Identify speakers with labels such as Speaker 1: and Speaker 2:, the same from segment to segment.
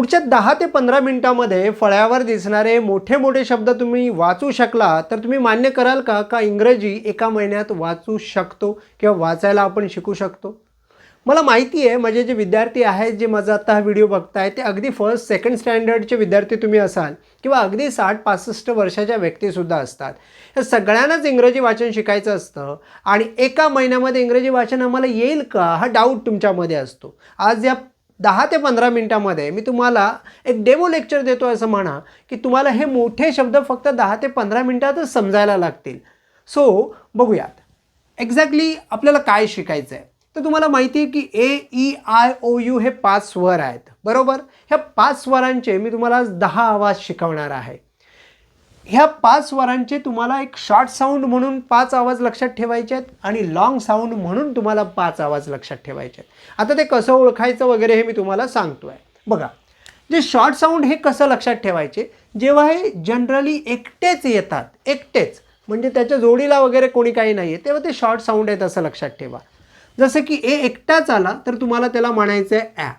Speaker 1: पुढच्या दहा ते पंधरा मिनिटामध्ये फळ्यावर दिसणारे मोठे मोठे शब्द तुम्ही वाचू शकला तर तुम्ही मान्य कराल का? का इंग्रजी एका महिन्यात वाचू शकतो किंवा वाचायला आपण शिकू शकतो? मला माहिती आहे माझे जे विद्यार्थी आहेत जे माझा आता हा व्हिडिओ बघताय ते अगदी फर्स्ट सेकंड स्टँडर्डचे विद्यार्थी तुम्ही असाल किंवा अगदी साठ पासष्ट वर्षाच्या व्यक्तीसुद्धा असतात. या सगळ्यांनाच इंग्रजी वाचन शिकायचं असतं आणि एका महिन्यामध्ये इंग्रजी वाचन आम्हाला येईल का? हा डाऊट तुमच्यामध्ये असतो. आज या दहा ते पंधरा मिनटामध्ये मी तुम्हाला एक डेमो लेक्चर देतो असं म्हणा की तुम्हाला हे मोठे शब्द फक्त दहा ते पंधरा मिनटातच समजायला लागतील. सो बघूयात. एक्झॅक्टली आपल्याला काय शिकायचं आहे तर तुम्हाला माहिती आहे की A E I O U हे पाच स्वर आहेत. बरोबर? ह्या पाच स्वरांचे मी तुम्हाला आज दहा आवाज शिकवणार आहे. ह्या पाच स्वरांचे तुम्हाला एक शॉर्ट साऊंड म्हणून पाच आवाज लक्षात ठेवायचे आहेत आणि लॉंग साऊंड म्हणून तुम्हाला पाच आवाज लक्षात ठेवायचे आहेत. आता ते कसं ओळखायचं वगैरे हे मी तुम्हाला सांगतो आहे बघा जे शॉर्ट साऊंड हे कसं लक्षात ठेवायचे? जेव्हा हे जनरली एकटेच येतात एकटेच म्हणजे त्याच्या जोडीला वगैरे कोणी काही नाही आहे तेव्हा ते शॉर्ट साऊंड आहेत असं लक्षात ठेवा. जसं की ए एकटाच आला तर तुम्हाला त्याला म्हणायचं आहे ॲ.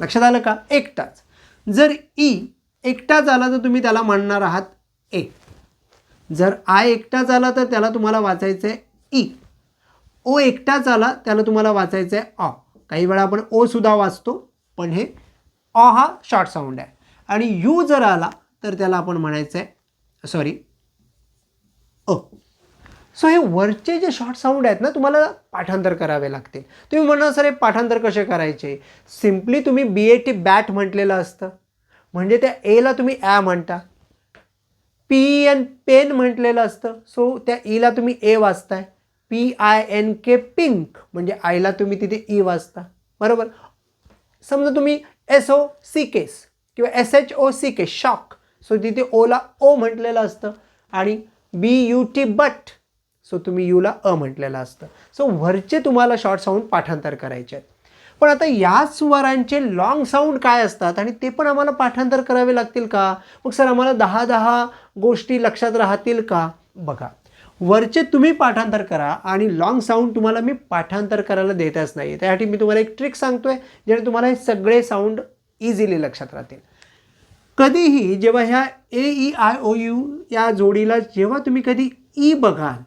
Speaker 1: लक्षात आलं का? एकटाच. जर ई एकटाच आला तर तुम्ही त्याला म्हणणार आहात ए. जर आय एकटाच आला तर त्याला तुम्हाला वाचायचं आहे ई. ओ एकटाच आला त्याला तुम्हाला वाचायचं आहे ऑ काही वेळा आपण ओ सुद्धा वाचतो पण हे ऑ हा शॉर्ट साऊंड आहे. आणि यू जर आला तर त्याला आपण म्हणायचं आहे सॉरी अ. सो हे वरचे जे शॉर्ट साऊंड आहेत ना तुम्हाला पाठांतर करावे लागतील तुम्ही म्हणणार सर हे पाठांतर कसे करायचे? सिम्पली तुम्ही बी ए टी बॅट म्हटलेलं असतं. म्हणजे त्या एला तुम्ही ॲ म्हणता. पी एन पेन म्हटलेलं असतं. सो त्या e ईला तुम्ही A वाचताय. P I N K pink म्हणजे आयला तुम्ही तिथे ई वाचता. बरोबर? समजा तुम्ही एस ओ सी केस किंवा S H O C K shock so तिथे ओला ओ म्हटलेलं असतं आणि B U T but so तुम्ही यूला अ म्हटलेलं असतं. सो वरचे तुम्हाला शॉर्ट साऊंड पाठांतर करायचे आहेत. पण आता या स्वरांचे लॉंग साऊंड काय असतात? आणि ते पण आम्हाला पाठांतर करावे लागतील का? मग सर आम्हाला दहा दहा गोष्टी लक्षात राहतील का? बघा वरचे तुम्ही पाठांतर करा आणि लॉंग साऊंड तुम्हाला मी पाठांतर करायला देतच नाही त्यासाठी मी तुम्हाला एक ट्रिक सांगतोय ज्याने तुम्हाला हे सगळे साऊंड इझिली लक्षात राहतील. कधीही जेव्हा ह्या A E I O U या जोडीला जेव्हा तुम्ही कधी ई बघाल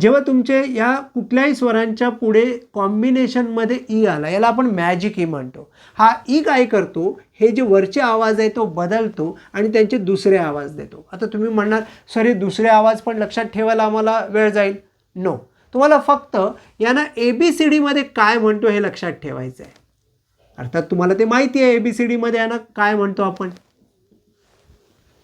Speaker 1: जेव्हा तुमचे या कुठल्याही स्वरांच्या पुढे कॉम्बिनेशनमध्ये ई e आला याला आपण मॅजिक ई e म्हणतो. हा ई काय करतो? हे जे वरचे आवाज आहे तो बदलतो आणि त्यांचे दुसरे आवाज देतो. आता तुम्ही म्हणणार सर हे दुसरे आवाज पण लक्षात ठेवायला आम्हाला वेळ जाईल? नो तुम्हाला फक्त यांना ए बी सी डीमध्ये काय म्हणतो हे लक्षात ठेवायचं आहे. अर्थात तुम्हाला ते माहिती आहे ए बी सी डीमध्ये यांना काय म्हणतो आपण.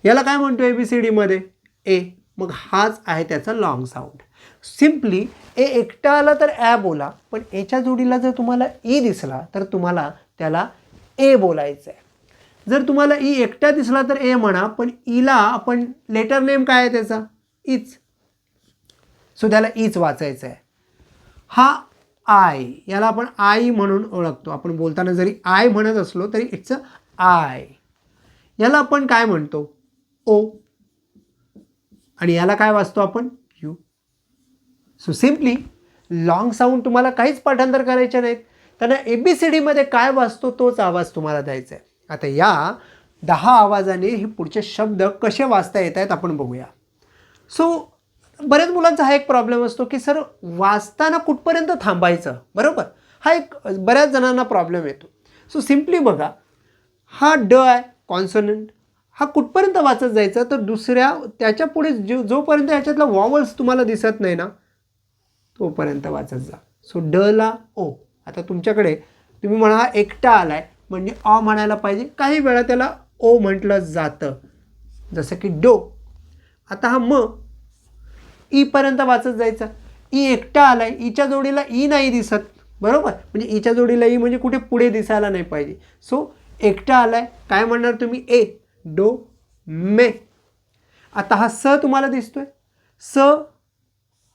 Speaker 1: याला काय म्हणतो ए बी सी डीमध्ये ए मग हाच आहे त्याचा लाँग साऊंड सिम्पली ए एकटा आला तर ॲ बोला पण एच्या जोडीला जर तुम्हाला ई दिसला तर तुम्हाला त्याला ए बोलायचं आहे जर तुम्हाला ई एकटा दिसला तर ए म्हणा पण ईला आपण लेटर नेम काय आहे त्याचा? ईच. सो त्याला ईच वाचायचं आहे हा आय याला आपण आई म्हणून ओळखतो. आपण बोलताना जरी आय म्हणत असलो तरी इट्स अ आय याला आपण काय म्हणतो? ओ आणि याला काय वाचतो आपण? सो सिम्पली लॉंग साऊंड तुम्हाला काहीच पाठांतर करायचे नाहीत. त्यांना ए बी सी डीमध्ये काय वाचतो तोच आवाज तुम्हाला द्यायचा आहे. आता या दहा आवाजाने हे पुढचे शब्द कसे वाचता येत आहेत आपण बघूया. सो बऱ्याच मुलांचा हा एक प्रॉब्लेम असतो की सर वाचताना कुठपर्यंत थांबायचं? बरोबर? हा एक बऱ्याच जणांना प्रॉब्लेम येतो. सो सिम्पली बघा. हा ड आहे कॉन्सोनंट हा कुठपर्यंत वाचत जायचा? तर दुसऱ्या त्याच्या पुढे जो जोपर्यंत याच्यातला वॉवल्स तुम्हाला दिसत नाही ना तोपर्यंत वाचत जा. सो ड ला ओ. आता तुमच्याकडे तुम्ही म्हणा हा एकटा आलाय म्हणजे ऑ म्हणायला पाहिजे. काही वेळा त्याला ओ म्हटलं जातं. जसं की डो. आता हा म ईपर्यंत वाचत जायचा. ई एकटा आलाय ईच्या जोडीला ई नाही दिसत. बरोबर? म्हणजे ईच्या जोडीला ई म्हणजे कुठे पुढे दिसायला नाही पाहिजे. सो एकटा आलाय काय म्हणणार तुम्ही? ए डो मे. आता हा स तुम्हाला दिसतोय. स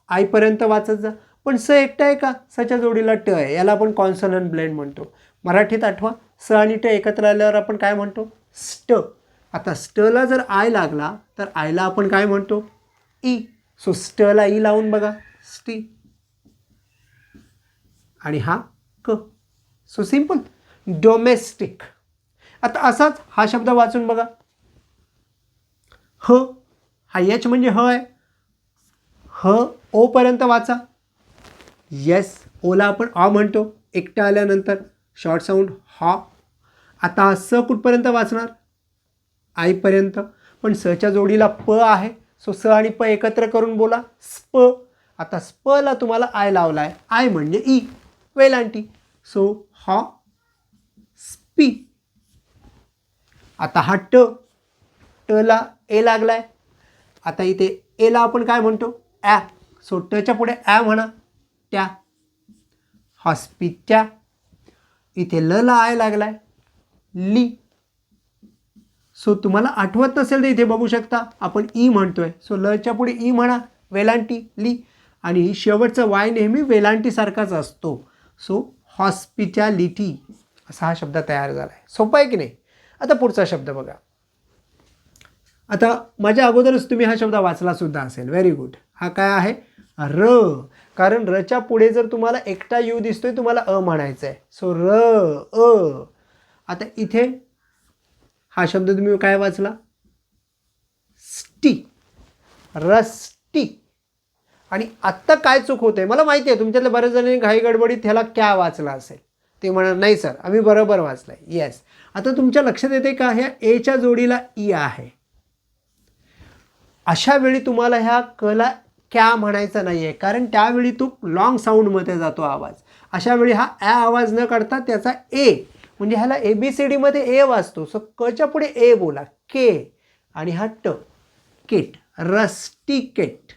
Speaker 1: आईपर्यंत वाचत जा. पण स एकटा आहे का? सच्या जोडीला ट आहे. याला आपण कॉन्सनंट ब्लेंड म्हणतो. मराठीत आठवा स आणि ट एकत्र आल्यावर आपण काय म्हणतो? स्ट. आता स्टला जर आय लागला तर आयला आपण काय म्हणतो? ई. सो स्टला ई लावून बघा. स्टी. आणि हा क. So simple domestic. आता असाच हा शब्द वाचून बघा. ह. हा यच म्हणजे ह आहे. ह ओपर्यंत वाचा. येस ओला आपण आ म्हणतो. एकटा आल्यानंतर शॉर्ट साऊंड हा. आता स कुठपर्यंत वाचणार? आईपर्यंत पण सच्या जोडीला प आहे. सो स आणि प एकत्र करून बोला. स्प. आता स्पला तुम्हाला आय लावला आहे आय म्हणजे e. ई वेलांटी सो हा. स्पी आता हा ट. टला ए लागलाय. आता इथे एला आपण काय म्हणतो? ॲ सो टच्या पुढे ॲ म्हणा. त्या. हॉस्पिटच्या. इथे ल ला आय लागलाय. ली. सो तुम्हाला आठवत नसेल तर इथे बघू शकता. आपण ई म्हणतोय. सो लच्या पुढे ई म्हणा. वेलांटी ली. आणि शेवटचा वाय नेहमी वेलांटीसारखाच असतो. सो हॉस्पिटॅलिटी असा हा शब्द तयार झाला आहे सोपा आहे की नाही? आता पुढचा शब्द बघा. आता माझ्या अगोदरच तुम्ही हा शब्द वाचला सुद्धा असेल. व्हेरी गुड हा काय आहे? र. कारण रच्या पुढे जर तुम्हाला एकटा यू दिसतोय तुम्हाला अ म्हणायचं आहे सो र अ. आता इथे हा शब्द तुम्ही काय वाचला? स्टी. रस्टी. आणि आत्ता काय चूक होते? मला माहिती आहे तुमच्यातल्या बऱ्याच जणांनी घाई गडबडीत ह्याला क्या वाचला असेल? ते म्हणा नाही सर आम्ही बरोबर वाचलं आहे येस आता तुमच्या लक्षात येते का ह्या एच्या जोडीला ई आहे. अशा वेळी तुम्हाला ह्या कला क्या म्हणायचा नाही आहे कारण त्यावेळी तो लॉंग साऊंडमध्ये जातो आवाज. अशा वेळी हा ॲ आवाज न काढता त्याचा ए म्हणजे ह्याला ए बी सी डीमध्ये ए वाचतो सो कच्या पुढे ए बोला. के आणि हा ट किट रस्टिकेट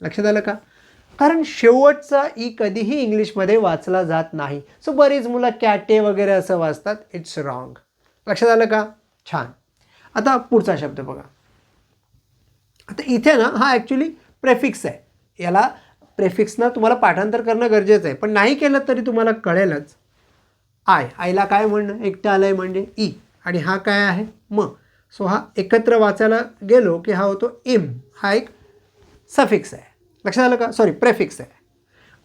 Speaker 1: लक्षात आलं का? कारण शेवटचा ई कधीही इंग्लिशमध्ये वाचला जात नाही. सो बरीच मुलं कॅटे वगैरे असं वाचतात. इट्स रॉंग लक्षात आलं का? छान. आता पुढचा शब्द बघा. आता इथे ना हा ॲक्च्युली प्रेफिक्स आहे. याला प्रेफिक्सनं तुम्हाला पाठांतर करणं गरजेचं आहे. पण नाही केलं तरी तुम्हाला कळेलच. आय आयला काय म्हणणं? एकटं आलं आहे म्हणजे ई. आणि हा काय आहे? म. सो हा एकत्र वाचायला गेलो की हा होतो इम. हा एक सफिक्स आहे. लक्षात आलं का? सॉरी प्रेफिक्स आहे.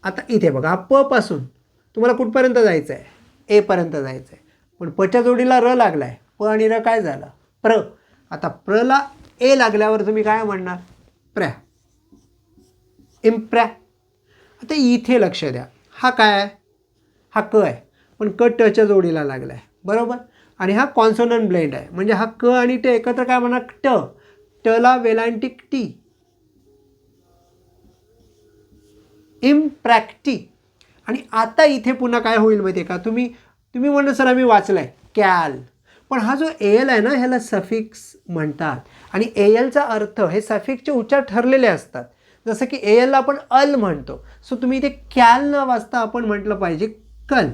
Speaker 1: आता इथे बघा हा प पासून तुम्हाला कुठपर्यंत जायचं आहे एपर्यंत जायचं आहे पण पच्या जोडीला र लागला आहे प आणि र काय झालं? प्र. आता प्रला ए लागल्यावर तुम्ही काय म्हणणार? प्र इम्प्रॅ. आता इथे लक्ष द्या. हा काय आहे? हा क आहे. पण क टच्या जोडीला लागला आहे बरोबर? आणि हा कॉन्सोनंट ब्लेंड आहे. म्हणजे हा क आणि ट एकत्र काय म्हणा? ट. टला वेलांटिक टी इम्प्रॅक्टी आणि आता इथे पुन्हा काय होईल माहिती आहे का? तुम्ही तुम्ही म्हणलं सर आम्ही वाचलं आहे कॅल. पण हा जो एल आहे ना ह्याला सफिक्स म्हणतात. आणि एलचा अर्थ हे सफिक्सचे उच्चार ठरलेले असतात. जसं की ए एलला आपण अल म्हणतो. सो तुम्ही इथे कॅल न वाचता आपण म्हटलं पाहिजे कल.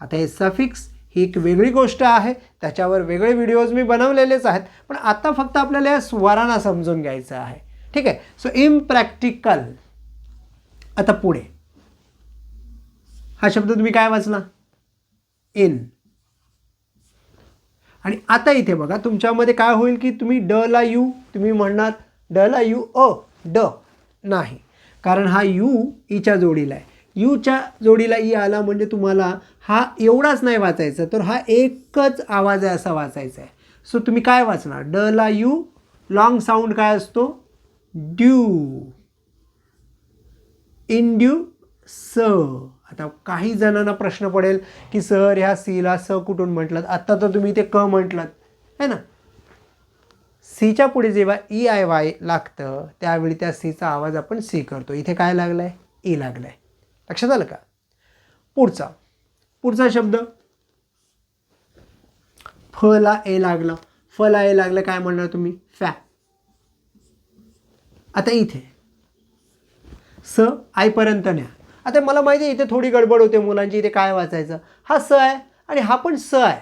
Speaker 1: आता हे सफिक्स ही एक वेगळी गोष्ट आहे. त्याच्यावर वेगळे व्हिडिओज मी बनवलेलेच आहेत. पण आता फक्त आपल्याला या स्वरांना समजून घ्यायचं आहे. ठीक आहे? सो इम्प्रॅक्टिकल आता पुढे. हा शब्द तुम्ही काय वाचला? इन. आणि आता इथे बघा तुमच्यामध्ये काय होईल की तुम्ही ड ला यू तुम्ही म्हणणार ड ला यू अ ड. नाही. कारण हा यू ईच्या जोडीला आहे. यूच्या जोडीला ई आला म्हणजे तुम्हाला हा एवढाच नाही वाचायचा तर हा एकच आवाज आहे असा वाचायचा आहे. सो तुम्ही काय वाचणार? ड ला यू लाँग साऊंड काय असतो? ड्यू. इंड्यू स. आता काही जणांना प्रश्न पडेल की सर ह्या सीला स कुठून म्हटलं आत्ता तर तुम्ही ते क म्हटलं है ना? सीच्या पुढे जेव्हा ई आय वाय लागतं त्यावेळी त्या सीचा आवाज आपण सी करतो. इथे काय लागलं आहे e ई लागलं आहे लक्षात आलं का? पुढचा. पुढचा शब्द. फला ए लागलं. फला ए लागलं काय म्हणणार तुम्ही? फॅ. आता इथे. स आईपर्यंत न्या. आता मला माहिती आहे इथे थोडी गडबड होते मुलांची. इथे काय वाचायचं? हा स आहे आणि हा पण स आहे.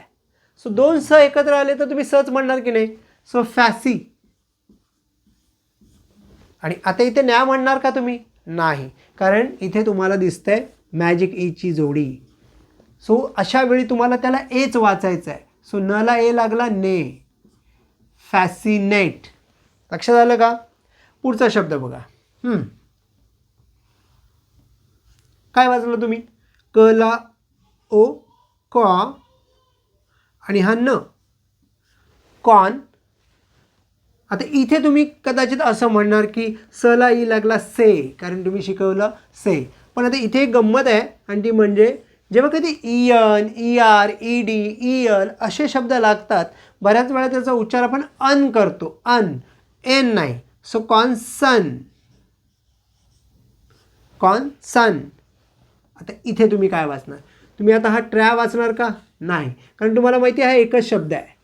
Speaker 1: सो दोन स एकत्र आले तर तुम्ही सच म्हणणार की नाही? So fancy. आणि आता इथे न्या म्हणणार का तुम्ही? नाही. कारण इथे तुम्हाला दिसतंय मॅजिक ईची e जोडी. सो अशा वेळी तुम्हाला त्याला एच वाचायचं आहे सो नला ए लागला ने. फॅसिनेट लक्षात आलं का? पुढचा शब्द बघा. काय वाचलं तुम्ही? क ला ओ कॉ आणि हा न. कॉन. आता इथे तुम्ही कदाचित असं म्हणणार की सला ई लागला से कारण तुम्ही शिकवलं से. पण आता इथे एक गंमत आहे आणि ती म्हणजे जेव्हा कधी Ian E R E D E L असे शब्द लागतात बऱ्याच वेळा त्याचा उच्चार आपण अन करतो. अन एन नाही. सो कॉन सन कॉन सन आता इथे तुम्ही काय वाचणार? तुम्ही आता हा ट्रॅ वाचणार का? नाही. कारण तुम्हाला माहिती आहे हा एकच शब्द आहे.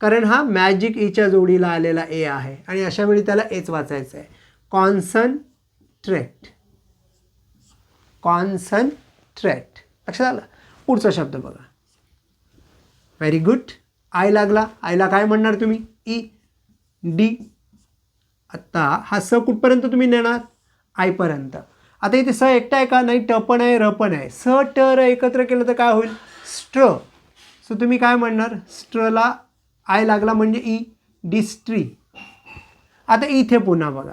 Speaker 1: कारण हा मॅजिक ईच्या e जोडीला आलेला ए आहे. आणि अशा वेळी त्याला एच वाचायचं आहे. कॉन्सन ट्रेट लक्षात आलं? पुढचा शब्द बघा. व्हेरी गुड आय लागला. आयला काय म्हणणार तुम्ही? E. ई डी आत्ता हा स कुठपर्यंत तुम्ही नेणार? आयपर्यंत आता इथे स एकटा आहे का? नाही ट पण आहे र पण आहे. स ट र एकत्र केलं तर काय होईल? स्ट्र. सो तुम्ही काय म्हणणार? स्ट्रला आय लागला म्हणजे ई डिस्ट्री आता इथे पुन्हा बघा.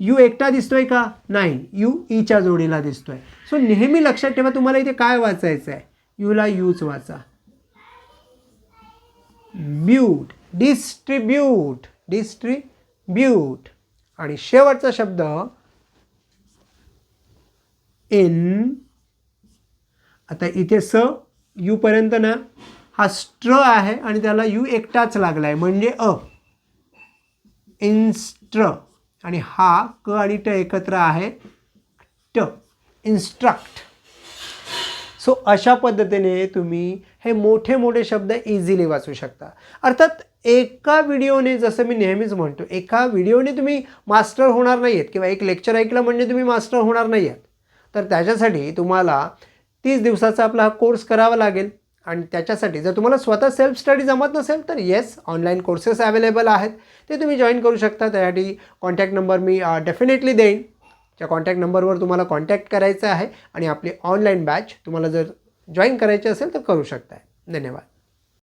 Speaker 1: यू एकटा दिसतोय का? नाही. यू ईच्या जोडीला दिसतोय. सो नेहमी लक्षात ठेवा तुम्हाला इथे काय वाचायचं आहे? यूला यूच वाचा. ब्यूट डिस्ट्रीब्यूट डिस्ट्रीब्यूट आणि शेवटचा शब्द. इन आता इथे स यू पर्यंत ना. हा स्ट्र आहे आणि त्याला यू एकटाच लागला आहे म्हणजे अ. इन्स्ट्र आणि हा क आणि ट एकत्र आहे ट. इन्स्ट्रक्ट सो अशा पद्धतीने तुम्ही हे मोठे मोठे शब्द इझिली वाचू शकता. अर्थात एका व्हिडिओने जसं मी नेहमीच म्हणतो एका व्हिडिओने तुम्ही मास्टर होणार नाही आहेत किंवा एक लेक्चर ऐकलं म्हणजे तुम्ही मास्टर होणार नाही आहेत तर त्याच्यासाठी तुम्हाला तीस दिवसाचा आपला हा कोर्स करावा लागेल. आणि त्याच्यासाठी जर तुम्हाला स्वतः सेल्फ स्टडी जमत नसेल तर येस ऑनलाईन कोर्सेस अवेलेबल आहेत. ते तुम्ही जॉईन करू शकता. त्यासाठी कॉन्टॅक्ट नंबर मी डेफिनेटली देईन. त्या कॉन्टॅक्ट नंबरवर तुम्हाला कॉन्टॅक्ट करायचं आहे आणि आपली ऑनलाईन बॅच तुम्हाला जर जॉईन करायची असेल तर करू शकताय. धन्यवाद.